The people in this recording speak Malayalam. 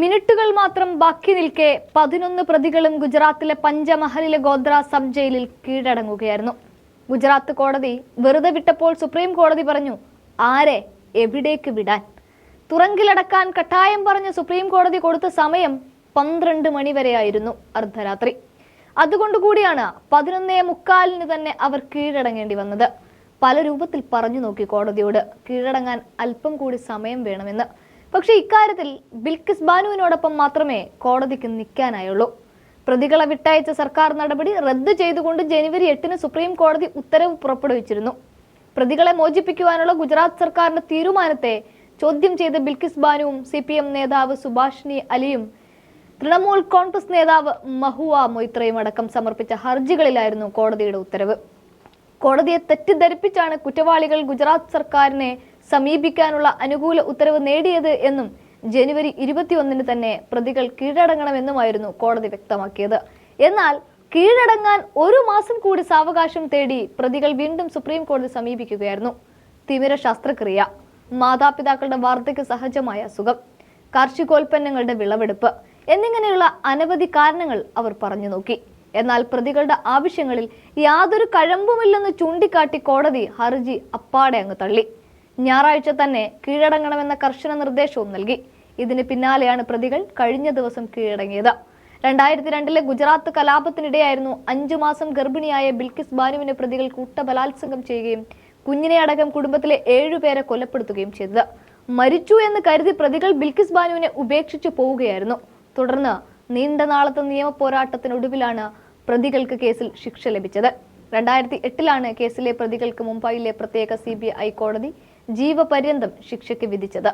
മിനിറ്റുകൾ മാത്രം ബാക്കി നിൽക്കെ പതിനൊന്ന് പ്രതികളും ഗുജറാത്തിലെ പഞ്ചമഹലിലെ ഗോദ്ര സബ് ജയിലിൽ കീഴടങ്ങുകയായിരുന്നു. ഗുജറാത്ത് കോടതി വെറുതെ വിട്ടപ്പോൾ സുപ്രീം കോടതി പറഞ്ഞു ആരെ എവിടേക്ക് വിടാൻ? തുറങ്കിലടക്കാൻ കട്ടായം പറഞ്ഞ് സുപ്രീം കോടതി കൊടുത്ത സമയം പന്ത്രണ്ട് മണിവരെയായിരുന്നു അർദ്ധരാത്രി. അതുകൊണ്ടുകൂടിയാണ് പതിനൊന്നേ മുക്കാലിന് തന്നെ അവർ കീഴടങ്ങേണ്ടി വന്നത്. പല രൂപത്തിൽ പറഞ്ഞു നോക്കി കോടതിയോട് കീഴടങ്ങാൻ അല്പം കൂടി സമയം വേണമെന്ന്. പക്ഷേ ഇക്കാര്യത്തിൽ ബിൽക്കിസ് ബാനുവിനോടൊപ്പം മാത്രമേ കോടതിക്ക് നിൽക്കാനായുള്ളൂ. പ്രതികളെ വിട്ടയച്ച സർക്കാർ നടപടി റദ്ദ് ചെയ്തുകൊണ്ട് ജനുവരി എട്ടിന് സുപ്രീം കോടതി ഉത്തരവ് പുറപ്പെടുവിച്ചിരുന്നു. പ്രതികളെ മോചിപ്പിക്കുവാനുള്ള ഗുജറാത്ത് സർക്കാരിന്റെ തീരുമാനത്തെ ചോദ്യം ചെയ്ത് ബിൽക്കിസ് ബാനുവും സി പി എം നേതാവ് സുഭാഷിനി അലിയും തൃണമൂൽ കോൺഗ്രസ് നേതാവ് മഹുവ മൊയ്ത്രയും അടക്കം സമർപ്പിച്ച ഹർജികളിലായിരുന്നു കോടതിയുടെ ഉത്തരവ്. കോടതിയെ തെറ്റിദ്ധരിപ്പിച്ചാണ് കുറ്റവാളികൾ ഗുജറാത്ത് സർക്കാരിനെ സമീപിക്കാനുള്ള അനുകൂല ഉത്തരവ് നേടിയത് എന്നും ജനുവരി ഇരുപത്തിയൊന്നിന് തന്നെ പ്രതികൾ കീഴടങ്ങണമെന്നുമായിരുന്നു കോടതി വ്യക്തമാക്കിയത്. എന്നാൽ കീഴടങ്ങാൻ ഒരു മാസം കൂടി സാവകാശം തേടി പ്രതികൾ വീണ്ടും സുപ്രീം കോടതി സമീപിക്കുകയായിരുന്നു. തിമിര ശസ്ത്രക്രിയ മാതാപിതാക്കളുടെ വാർദ്ധക്യ സഹജമായ അസുഖം കാർഷികോൽപ്പന്നങ്ങളുടെ വിളവെടുപ്പ് എന്നിങ്ങനെയുള്ള അനവധി കാരണങ്ങൾ അവർ പറഞ്ഞു നോക്കി. എന്നാൽ പ്രതികളുടെ ആവശ്യങ്ങളിൽ യാതൊരു കഴമ്പുമില്ലെന്ന് ചൂണ്ടിക്കാട്ടി കോടതി ഹർജി അപ്പാടെ അങ്ങ് തള്ളി. ഞായറാഴ്ച തന്നെ കീഴടങ്ങണമെന്ന കർശന നിർദ്ദേശവും നൽകി. ഇതിന് പിന്നാലെയാണ് പ്രതികൾ കഴിഞ്ഞ ദിവസം കീഴടങ്ങിയത്. രണ്ടായിരത്തി രണ്ടിലെ ഗുജറാത്ത് കലാപത്തിനിടെയായിരുന്നു അഞ്ചു മാസം ഗർഭിണിയായ ബിൽക്കിസ് ബാനുവിനെ പ്രതികൾ കൂട്ടബലാത്സംഗം ചെയ്യുകയും കുഞ്ഞിനെ അടക്കം കുടുംബത്തിലെ ഏഴുപേരെ കൊലപ്പെടുത്തുകയും ചെയ്തത്. മരിച്ചു എന്ന് കരുതി പ്രതികൾ ബിൽക്കിസ് ബാനുവിനെ ഉപേക്ഷിച്ചു പോവുകയായിരുന്നു. തുടർന്ന് നീണ്ട നാളത്തെ നിയമ പോരാട്ടത്തിനൊടുവിലാണ് പ്രതികൾക്ക് കേസിൽ ശിക്ഷ ലഭിച്ചത്. രണ്ടായിരത്തി എട്ടിലാണ് കേസിലെ പ്രതികൾക്ക് മുംബൈയിലെ പ്രത്യേക സി ബി ഐ കോടതി ജീവപര്യന്തം ശിക്ഷയ്ക്ക് വിധിച്ചത്.